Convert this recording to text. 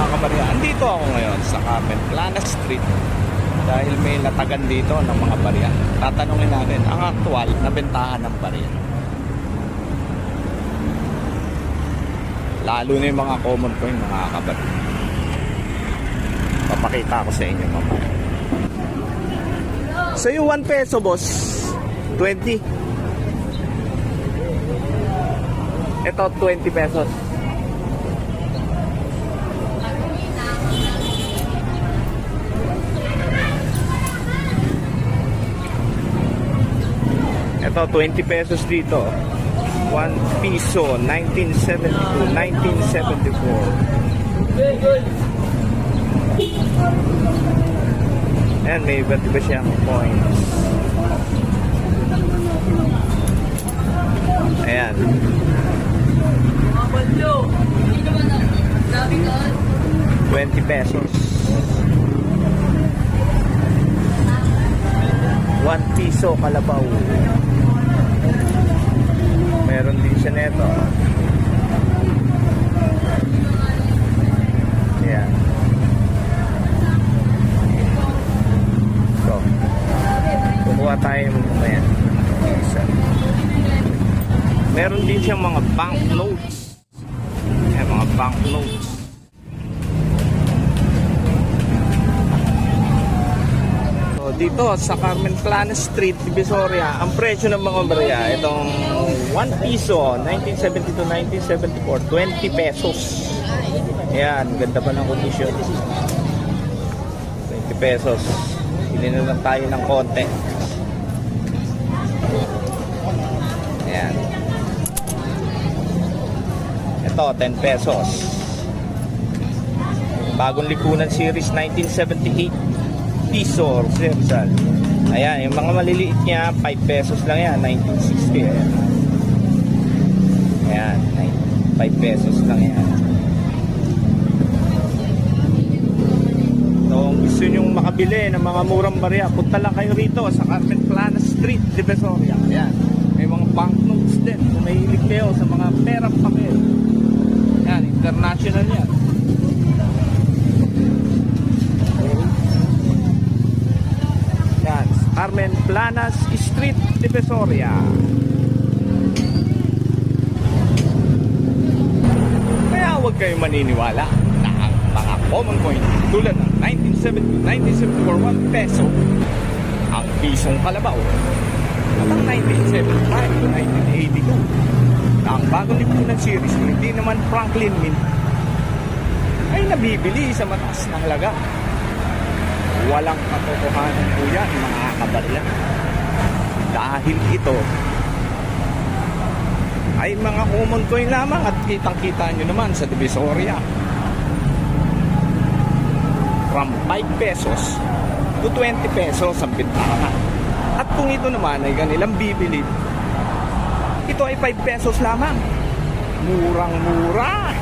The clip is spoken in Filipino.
mga kabarya. Andito ako ngayon sa Carmen Plana Street dahil may latagan dito ng mga barya. Tatanungin natin ang aktual na bentahan ng barya. Lalo na yung mga common coin mga kabarya. Papakita ko sa inyo mamaya. So yung 1 peso boss, 20. Ito 20 pesos. Ito 20 pesos dito. 1 piso 1972 1974. Ayan, may iba't iba siyang coins. Ayan. 20 pesos. 1 piso kalabaw. Meron din siya neto. Ayan. So, kukuha tayo mamaya. Isa. Meron din siyang mga banknotes. Ayan, mga banknotes. So, dito sa Carmen Plana Street, Divisoria, ang presyo ng mga barya, itong 1 piso, 1972-1974, 20 pesos. Ayan, ganda pa ng kondisyon. 20 pesos. Bili na lang tayo ng konti. Ayan. Ito, 10 pesos. Bagong Lipunan Series 1978 piso Rizal. Ayan, yung mga maliliit niya, 5 pesos lang yan, 1960. Ayan, ayan 5 pesos lang yan. So, gusto nyo makabili ng mga murang barya, punta lang kayo rito sa Carmen Plana Street, Divisoria. Ayan, may mga banknotes din. Kung mahilig kayo sa mga perang papel. Ayan, international yan. Yan, Carmen Planas Street, Divisoria. Kaya huwag kayong maniniwala na ang mga common coin tulad ng 1970, 1974, 1 peso, ang pisong kalabaw. At ang 1975, 1982, na ang bagong lipunan series, hindi naman Franklin Mint, ay nabibili sa mataas na halaga. Walang katotohanan po yan, mga kabarya. Dahil ito ay mga common coin lamang at kitang-kita nyo naman sa Divisoria. From 5 pesos to 20 pesos ang bintana. At kung ito naman ay kanilang bibili, ito ay 5 pesos lamang. Murang-mura.